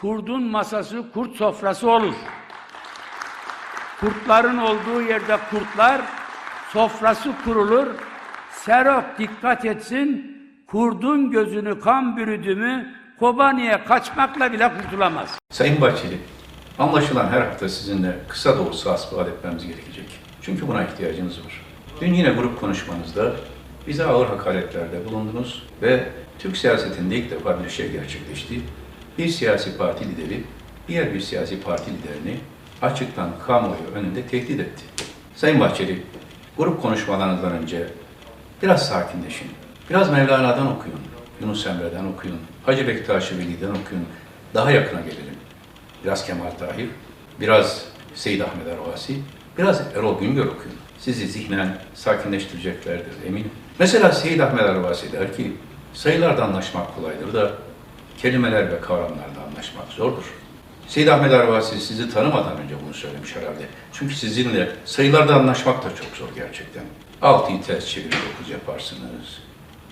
Kurdun masası kurt sofrası olur. Kurtların olduğu yerde kurtlar, sofrası kurulur. Serok dikkat etsin, kurdun gözünü kan bürüdü mü, Kobani'ye kaçmakla bile kurtulamaz. Sayın Bahçeli, anlaşılan her hafta sizinle kısa da olsa hasbihal etmemiz gerekecek. Çünkü buna ihtiyacınız var. Dün yine grup konuşmanızda bize ağır hakaretlerde bulundunuz ve Türk siyasetinde ilk defa bir şey gerçekleşti. Bir siyasi parti lideri diğer bir siyasi parti liderini açıktan kamuoyu önünde tehdit etti. Sayın Bahçeli, grup konuşmalarınızdan önce biraz sakinleşin. Biraz Mevlana'dan okuyun, Yunus Emre'den okuyun, Hacı Bektaş Veli'den okuyun. Daha yakına gelelim. Biraz Kemal Tahir, biraz Seyyid Ahmet Arvasi, biraz Erol Güngör okuyun. Sizi zihnen sakinleştireceklerdir eminim. Mesela Seyyid Ahmet Arvasi der ki, sayılarda anlaşmak kolaydır da kelimeler ve kavramlarda anlaşmak zordur. Seyyid Ahmet Arvasi sizi tanımadan önce bunu söylemiş herhalde. Çünkü sizinle sayılarda anlaşmak da çok zor gerçekten. Altıyı ters çevirir dokuz yaparsınız.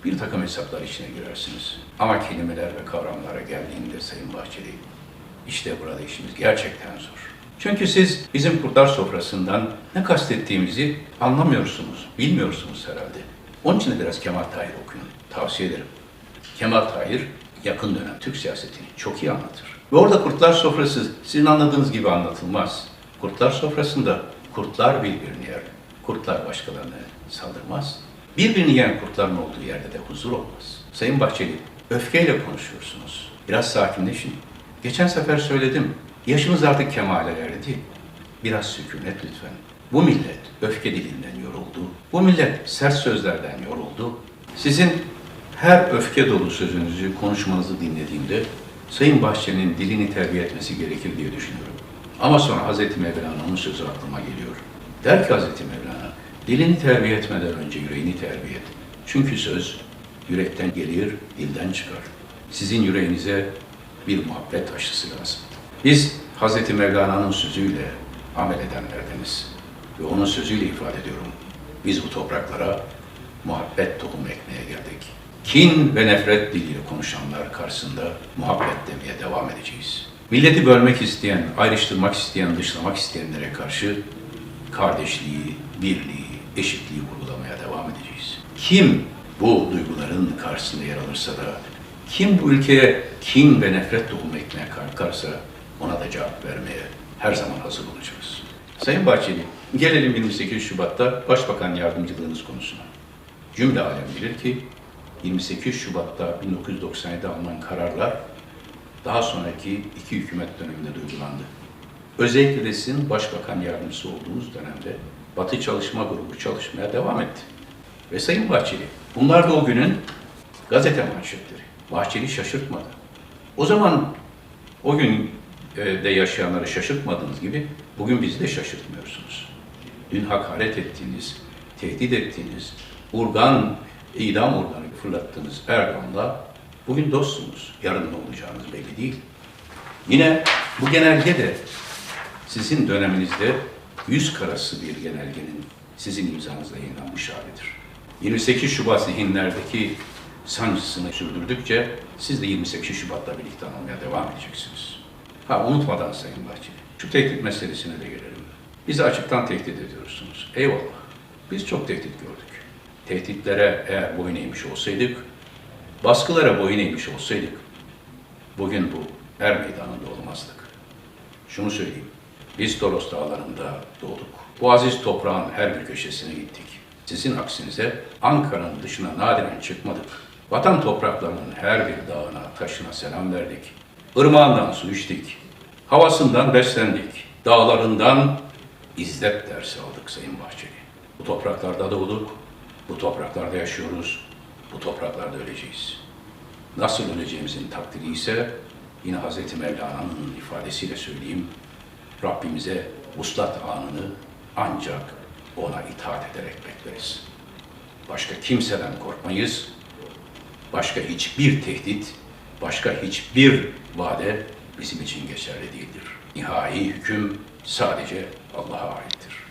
Bir takım hesaplar içine girersiniz. Ama kelimeler ve kavramlara geldiğinde Sayın Bahçeli, işte burada işimiz gerçekten zor. Çünkü siz bizim kurtlar sofrasından ne kastettiğimizi anlamıyorsunuz, bilmiyorsunuz herhalde. Onun için de biraz Kemal Tahir okuyun. Tavsiye ederim. Kemal Tahir yakın dönem Türk siyasetini çok iyi anlatır. Ve orada kurtlar sofrası sizin anladığınız gibi anlatılmaz. Kurtlar sofrasında kurtlar birbirini yer. Kurtlar başkalarına saldırmaz. Birbirini yiyen kurtların olduğu yerde de huzur olmaz. Sayın Bahçeli, öfkeyle konuşuyorsunuz. Biraz sakinleşin. Geçen sefer söyledim. Yaşınız artık kemale erdi. Biraz sükunet lütfen. Bu millet öfke dilinden yoruldu. Bu millet sert sözlerden yoruldu. Sizin her öfke dolu sözünüzü, konuşmanızı dinlediğimde Sayın Bahçeli'nin dilini terbiye etmesi gerekir diye düşünüyorum. Ama sonra Hazreti Mevlana'nın sözü aklıma geliyor. Der ki Hazreti Mevlana, dilini terbiye etmeden önce yüreğini terbiye et. Çünkü söz yürekten gelir, dilden çıkar. Sizin yüreğinize bir muhabbet aşısı lazım. Biz Hazreti Mevlana'nın sözüyle amel edenlerdeniz. Ve onun sözüyle ifade ediyorum. Biz bu topraklara muhabbet tohumu ekmeye geldik. Kin ve nefret diliyle konuşanlar karşısında muhabbet demeye devam edeceğiz. Milleti bölmek isteyen, ayrıştırmak isteyen, dışlamak isteyenlere karşı kardeşliği, birliği, eşitliği vurgulamaya devam edeceğiz. Kim bu duyguların karşısında yer alırsa da, kim bu ülkeye kin ve nefret tohumu ekmeye kalkarsa ona da cevap vermeye her zaman hazır olacağız. Sayın Bahçeli, gelelim 28 Şubat'ta Başbakan Yardımcılığınız konusuna. Cümle alem bilir ki 28 Şubat'ta 1997'de alınan kararlar daha sonraki iki hükümet döneminde uygulandı. Özellikle de sizin başbakan yardımcısı olduğunuz dönemde Batı Çalışma Grubu çalışmaya devam etti. Ve Sayın Bahçeli, bunlar da o günün gazete manşetleri. Bahçeli şaşırtmadı. O zaman o gün e, de yaşayanları şaşırtmadığınız gibi bugün bizi de şaşırtmıyorsunuz. Dün hakaret ettiğiniz, tehdit ettiğiniz, urgan, idam organı fırlattığınız Erdoğan'la bugün dostsunuz. Yarın ne olacağınız belli değil. Yine bu genelge de sizin döneminizde yüz karası bir genelgenin sizin imzanızla yayınlanmış halidir. 28 Şubat zihinlerdeki sancısını sürdürdükçe siz de 28 Şubat'la birlikte anılmaya devam edeceksiniz. Ha unutmadan Sayın Bahçeli, şu tehdit meselesine de gelelim. Bizi açıktan tehdit ediyorsunuz. Eyvallah. Biz çok tehdit gördük. Tehditlere eğer boyun eğmiş olsaydık, baskılara boyun eğmiş olsaydık, bugün bu er meydanında olmazdık. Şunu söyleyeyim, biz Toros Dağları'nda doğduk. Bu aziz toprağın her bir köşesine gittik. Sizin aksinize Ankara'nın dışına nadiren çıkmadık. Vatan topraklarının her bir dağına, taşına selam verdik. Irmağından su içtik. Havasından beslendik. Dağlarından izzet dersi aldık Sayın Bahçeli. Bu topraklarda doğduk, bu topraklarda yaşıyoruz, bu topraklarda öleceğiz. Nasıl öleceğimizin takdiri ise yine Hazreti Mevlana'nın ifadesiyle söyleyeyim. Rabbimize vuslat anını ancak ona itaat ederek bekleriz. Başka kimseden korkmayız. Başka hiçbir tehdit, başka hiçbir vade bizim için geçerli değildir. Nihai hüküm sadece Allah'a aittir.